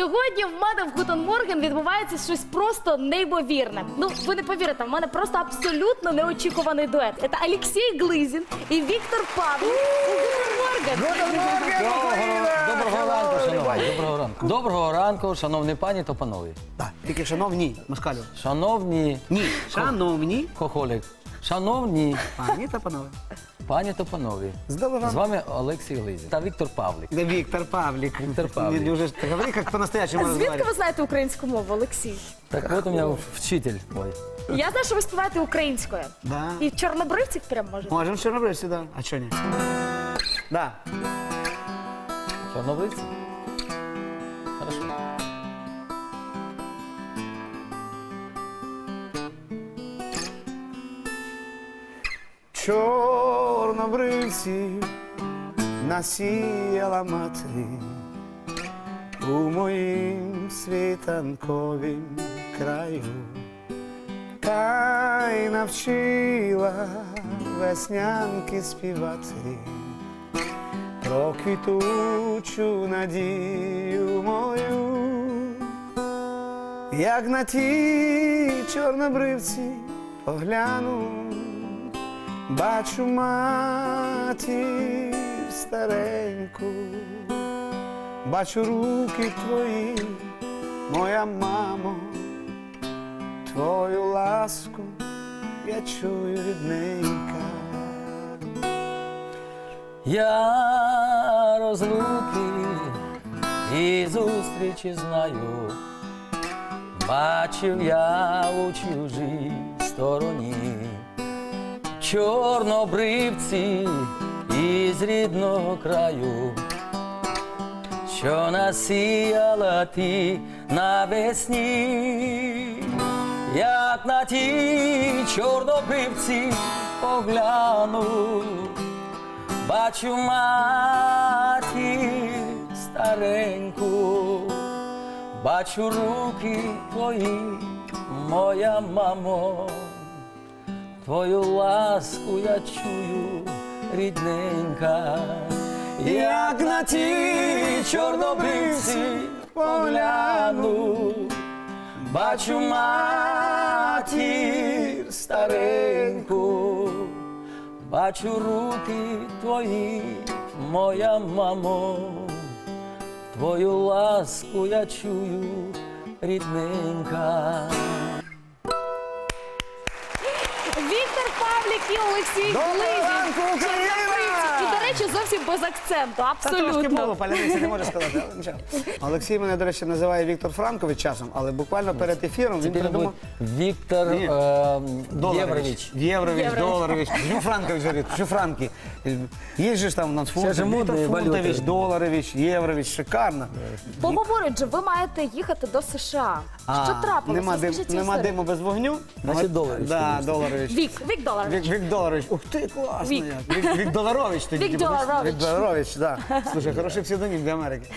Сьогодні в мене в Гутен Морген відбувається щось просто неймовірне. Ну, ви не повірите, в мене просто абсолютно неочікуваний дует. Це Олексій Глизін і Віктор Павлік у Гутен Доброго ранку, шановні. Доброго ранку. Доброго ранку, шановні пані та панове. Так, тільки шановні, москалю. Шановні Ні, шановні кохолик, шановні пані та панове. пані та панове. З доброго З ранку. вами Олексій Глизін та Віктор Павлік. Да, Віктор Павлік. Віктор Павлік. Не, уже ж- ты говори, как по-настоящему Звідки разговаривать. ви знаєте українську мову, Олексій? Так от у мене вчитель мой. Я знаю, що ви співаєте українською. Да. І чорнобривців прям можете. Можем чернобыльцы, да. А что нет? Да. Чорнобривці? Хорошо. Чорнобривці насіяла мати у моїм світанковім краю, та й навчила веснянки співати про квітучу надію мою, як на ті чорнобривці погляну. Бачу матір стареньку, бачу руки твої, моя мамо, твою ласку я чую рідненька. Я розлуки і зустрічі знаю. Бачив я у чужій стороні. Чорнобривці із рідного краю, що насіяла ти навесні, як на ті чорнобривці погляну, бачу матір стареньку, бачу руки твої, моя мамо. Твою ласку я чую, рідненька, як на ті чорнобривці погляну, бачу матір стареньку, бачу руки твої, моя мамо, твою ласку я чую, рідненька. Павлік і Олексій Доброго Глизін. ранку, Україна! Чорнобривці. І, до речі, зовсім без акценту. Та трошки Абсолютно. мову паляниця не може сказати, але нічого. Олексій мене, до речі, називає Віктор Франкович часом, але буквально перед ефіром він Теперь придумав. будет Виктор Не. эм, Долларович. Еврович. Еврович, Еврович. Долларович. Почему Франкович говорит? Почему Франки? Есть же ж там у нас фунты. Сейчас же Виктор модные Фунтович, валюты. Долларович, Еврович. Шикарно. Поговорить же, ви маєте їхати до США. Що трапилося? Нема, дим, нема диму без вогню. Значить, От- Доларович, Да. Доларович. Вік, Вік Доларович. Вік, Вік Доларович. Ух ти, класно. Вік. як. Вік, Вік Доларович. тоді, Вік типу, Доларович. Вік Доларович, да. Слушай, хороший псевдонім для Америки.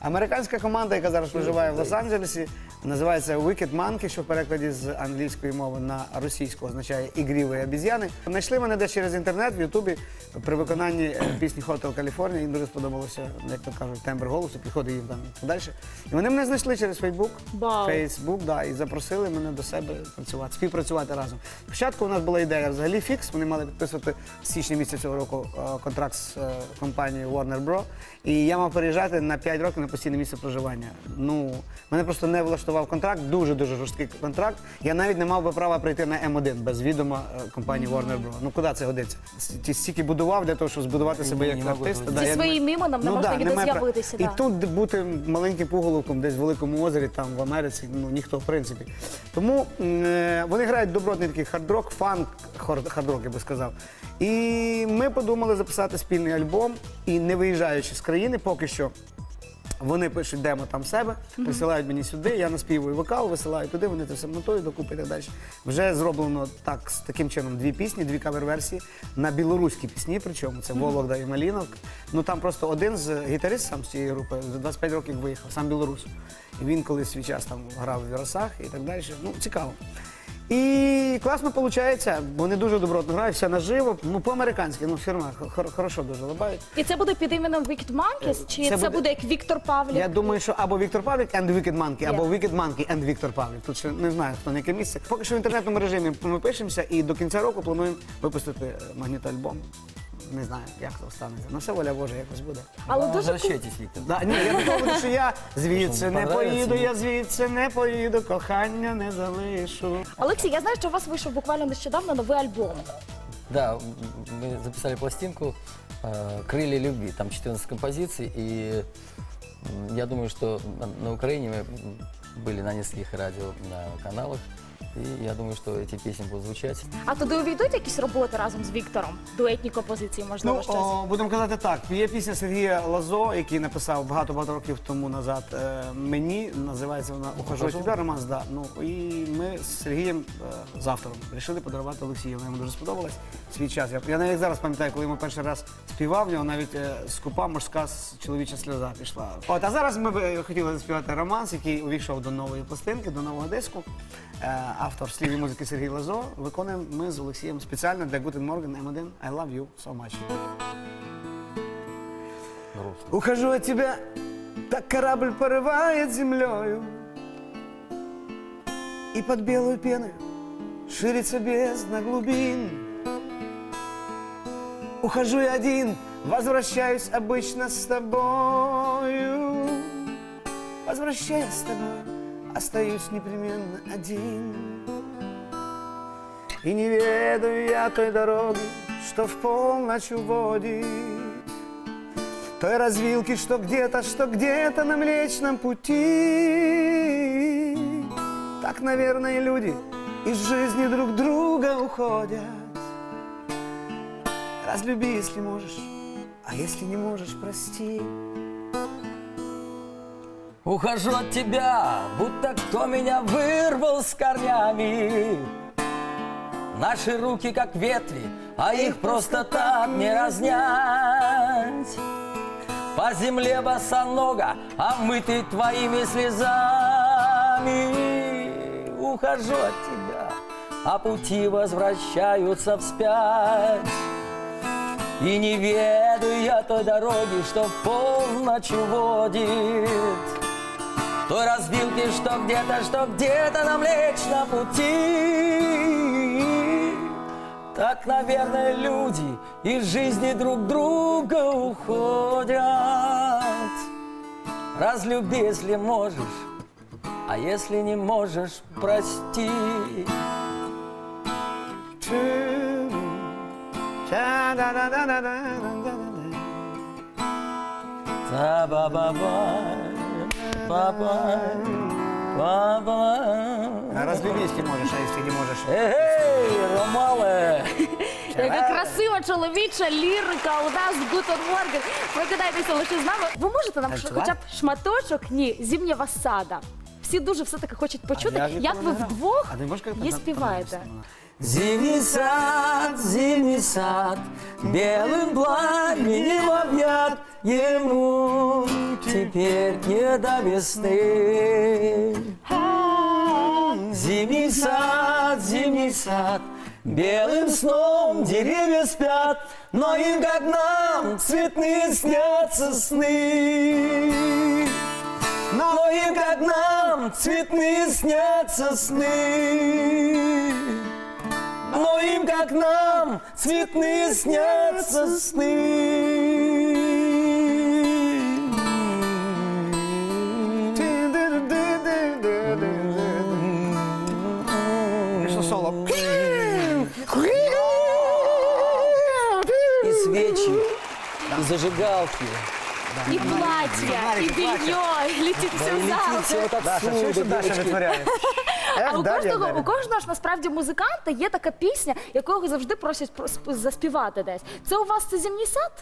Американська команда, яка зараз проживає в Лос-Анджелесі, називається Wicked Monkey, що в перекладі з англійської мови на російську означає ігріві обіз'яни. Знайшли мене десь через інтернет в Ютубі при виконанні е, пісні Hotel California. Їм дуже сподобалося, як то кажуть, тембр голосу, підходить їм там і далі. І вони мене знайшли через Фейсбук. Вау. Фейсбук, да, і запросили мене до себе працювати, співпрацювати разом. Спочатку у нас була ідея взагалі фікс. Вони мали підписувати в січні місяця цього року е, контракт з е, компанією Warner Bros. І я мав переїжджати на 5 років на постійне місце проживання. Ну, мене просто не влаштував контракт, дуже дуже жорсткий контракт. Я навіть не мав би права прийти на М1 без відома е, компанії Warner Bros. Ну куди це годиться? Ті стільки будував для того, щоб збудувати себе як артиста. Да, Зі я своїм не- іменем не можна ніде немає з'явитися, І да. тут бути маленьким пуголовком десь в великому озері, там в Америці, ну ніхто в принципі. Тому е, вони грають добротний такий хардрок, фанк, хардрок, я би сказав. І ми подумали записати спільний альбом і не виїжджаючи з країни, поки що. Вони пишуть демо там себе, присилають мені сюди, я наспівую вокал, висилаю туди, вони це все монтують докупи і так далі. Вже зроблено так, з таким чином дві пісні, дві кавер-версії на білоруські пісні, причому це Вологда і Малінок. Ну там просто один з гітарист сам з цієї групи за 25 років виїхав, сам білорус. І він колись свій час там грав в вірасах і так далі. Ну, цікаво. І класно виходить, вони дуже добротно грають, все наживо, ну по-американськи, ну все одно хор- хорошо дуже лабають. І це буде під іменем Wicked Monkeys? Чи Це це, буде- буде... як Віктор Павлік? Я думаю, що або Віктор Павлік and Wicked Monkey, або Yeah. Wicked Monkey and Віктор Павлік. Тут ще не знаю, хто на яке місце. Поки що в інтернетному режимі ми пишемося і до кінця року плануємо випустити е, магнітоальбом Не знаю, як це станеться. Ну все воля Божа якось буде. Але Ну, дуже кул- Возвращайтесь, Виктор. Да, ні, я до того, що я звідси Що, не понравиться? поїду, я звідси не поїду, кохання не залишу. Олексій, я знаю, що у вас вийшов буквально нещодавно новий альбом. Да, м, мы записали пластинку э, «Крылья любви». Там 14 композиций, и м, я думаю, что на, на Украине мы м, были на нескольких радиоканалах, и я думаю, что эти песни будут звучать. А туди увійдуть якісь роботи разом з Віктором? Дуетні композиції, можливо, Ну, щось. о, будемо казати так. Є пісня Сергія Лазо, який написав багато-багато років тому назад е, мені. Називається вона Ухожу від тебе, романс, да. Ну і ми з Сергієм е, з автором вирішили подарувати Олексію. Вона йому дуже сподобалась свій час. Я, я навіть зараз пам'ятаю, коли йому перший раз співав, в нього навіть е, скупа морська с- чоловіча сльоза пішла. От, а зараз ми би хотіли заспівати романс, який увійшов до нової пластинки, до нового диску. Е, автор слів і музики Сергій Лазо. Виконуємо ми з Олексієм спеціально для Guten Morgen M1 I love you so much. Грустно. Ухожу от тебя, так корабль порывает землею И под белую пену ширится бездна глубин Ухожу я один, возвращаюсь обычно с тобою Возвращаясь с тобой, остаюсь непременно один И не ведаю я той дороги, что в полночь уводит той развилки, что где-то, что где-то на Млечном пути. Так, наверное, люди из жизни друг друга уходят. Разлюби, если можешь, а если не можешь, прости. Ухожу от тебя, будто кто меня вырвал с корнями. Наши руки как ветви, а их просто так не разнять. По земле босонога, омытый твоими слезами. Ухожу от тебя, а пути возвращаются вспять. И не ведаю я той дороги, что в полночь уводит той развилки, что где-то, что где-то на Млечном пути. Так, наверное, люди из жизни друг друга уходят. Разлюби, если можешь, а если не можешь, прости. Та-ба-ба-ба, ба-ба, ба-ба. Разлюби, можешь, а если не можешь. Егей, Ромале! Яка красива чоловіча лірика у нас Гутен Морген. Прокидайтеся лише з нами. Ви можете нам ш- хоча б шматочок? Ні, зимнього сада. Всі дуже все-таки хочуть почути, я ж як ніколи ви не грав. вдвох А ти можеш як її на- співаєте. Зимний сад, зимний сад, белым пламенем объят, ему теперь не до весны. Зимний сад, зимний сад, белым сном деревья спят, но им, как нам, цветные снятся сны. Но им, как нам, цветные снятся сны. Но им, как нам, цветные снятся сны. Пішло соло. И свечи, и зажигалки. І платья, плаття. белье, Да, все в зал. все вот Даша, що Даша витворяє? А у Дар'я, кожного, Дар'я. у кожного ж насправді музиканта є така пісня, якого завжди просять про- сп- заспівати десь. Це у вас це зимній сад?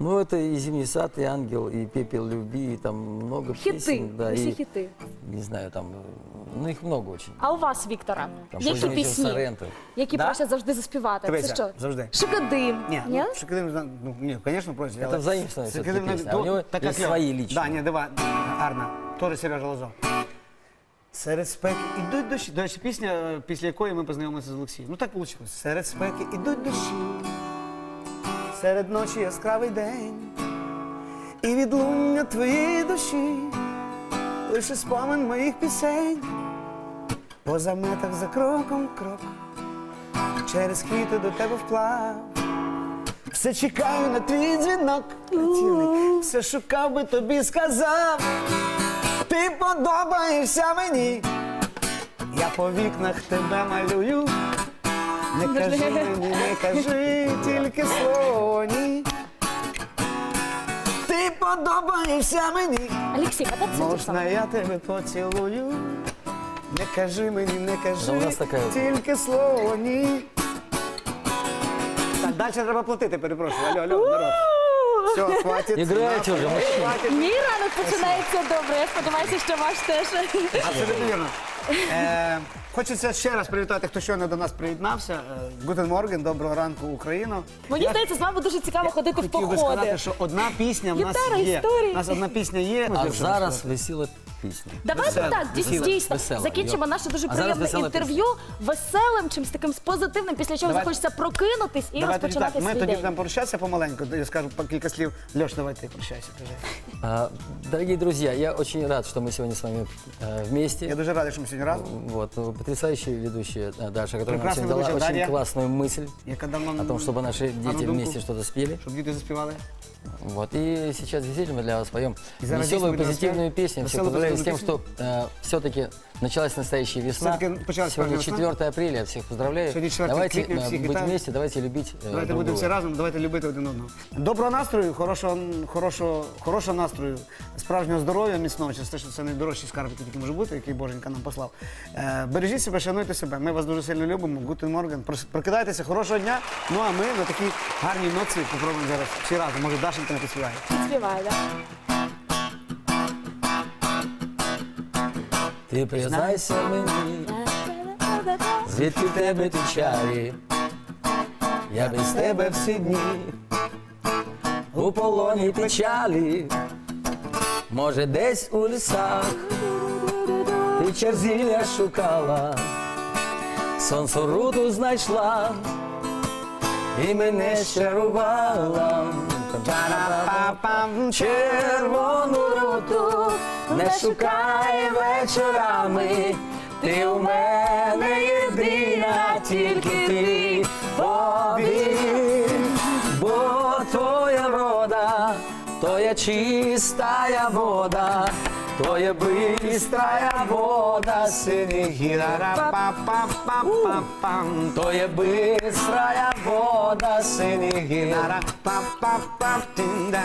Ну, это и «Зимний сад», и «Ангел», и «Пепел любви», и там много Хіти, песен. Да, усі и, хіти. Не знаю, там, ну, их много очень. А у вас, Віктора, Там які «Поздний вечер пісні, Соренто». які Да? просять завжди заспівати? Дивися, Це що? завжди. Шикадим. Ні, Ні? ну, Шоколин, ну, ні, звісно, просять. Это але- взаимственная Це всё-таки коли песня, то- а у него така есть кльова. свои личные. Да, ні, давай, гарна. Тоже Сережа Лозо. Серед спеки ідуть дощі. До речі, пісня, е, після якої ми познайомилися з Олексієм. Ну так вийшло. Серед спеки ідуть дощі, серед ночі яскравий день. І відлуння твоєї душі, лише спомин моїх пісень. По заметах за кроком крок, через квіти до тебе вплав. Все чекаю на твій дзвінок, працівник, все шукав би тобі сказав. Ти подобаєшся мені, я по вікнах тебе малюю. Не кажи мені, не кажи тільки слово ні. Ти подобаєшся мені, Олексій, а це можна я тебе поцілую. Не кажи мені, не кажи Да у нас така- тільки слово ні. Так, далі треба платити, перепрошую. Алло, алло, народ. Все, хватит. Играйте уже, мужчина. Мій ранок починається добре. Я сподіваюся, що ваш теж. Абсолютно вірно. Е, хочеться ще раз привітати, хто щойно до нас приєднався. Е, Гутен Морген, доброго ранку, Україно. Мені Я здається, з вами дуже цікаво ходити в хотів би сказати, що одна пісня в нас Гітара, є. історії. У нас одна пісня є. А зараз весіла пісня. Давайте Весело, так, дійсно, весело, дійсно весело, закінчимо йо. наше дуже А зараз приємне весела інтерв'ю веселим, чимось таким з позитивним, після чого Давайте- захочеться прокинутись і Давайте розпочинати так, ми свій тоді день. будемо прощатися помаленьку. Я скажу по кілька слів. Льош, давай ти прощайся. кажи. А, Дорогие друзья, я очень рад, что мы сегодня с вами э, вместе. Я дуже радий, що ми сьогодні разом. Вот, ну, потрясающая ведущая э, Даша, которая нам Прекрасная сегодня дала ведущая очень Дарья. классную мысль Яка дав нам о том, чтобы наши дети думку. вместе что-то спели. щоб діти заспівали. Вот. И сейчас действительно мы для вас поем И веселую, мы позитивную песню. Все поздравляю с тем, что что все-таки началась настоящая весна. Всё-таки началась Сегодня весна. 4 апреля, я всех поздравляю. Сегодня 4 давайте квітня, э, всіх быть вітаю. вместе, давайте любить э, Давайте друг будемо всі друга. разом, давайте любити один одного. Доброго настрою, хорошого, хорошого, хорошого настрою, справжнього здоров'я, міцного, через те, що це найдорожчий скарб, який тільки може бути, який Боженька нам послав. Е, бережіть себе, шануйте себе. Ми вас дуже сильно любимо. Гутен Морген. Прос- Прокидайтеся, хорошого дня. Ну а ми на такій гарній ноці попробуємо зараз всі разом. Може, Дашенька не підспіває. Співаю, так? Ти признайся мені, звідки в тебе ті чарі, я без тебе всі дні, у полоні печалі, може десь у лісах, ти черзілля шукала, сонцу руду знайшла, і мене щарувала. Червону руту не шукай вечорами, ти у мене єдина, тільки ти повір, бо твоя рода, то є чистая вода, то є бистрая вода синіх гір. Ра-па-па-па-па-пам. То є бистрая вода синіх гір. Ра-па-па-па-тин-да.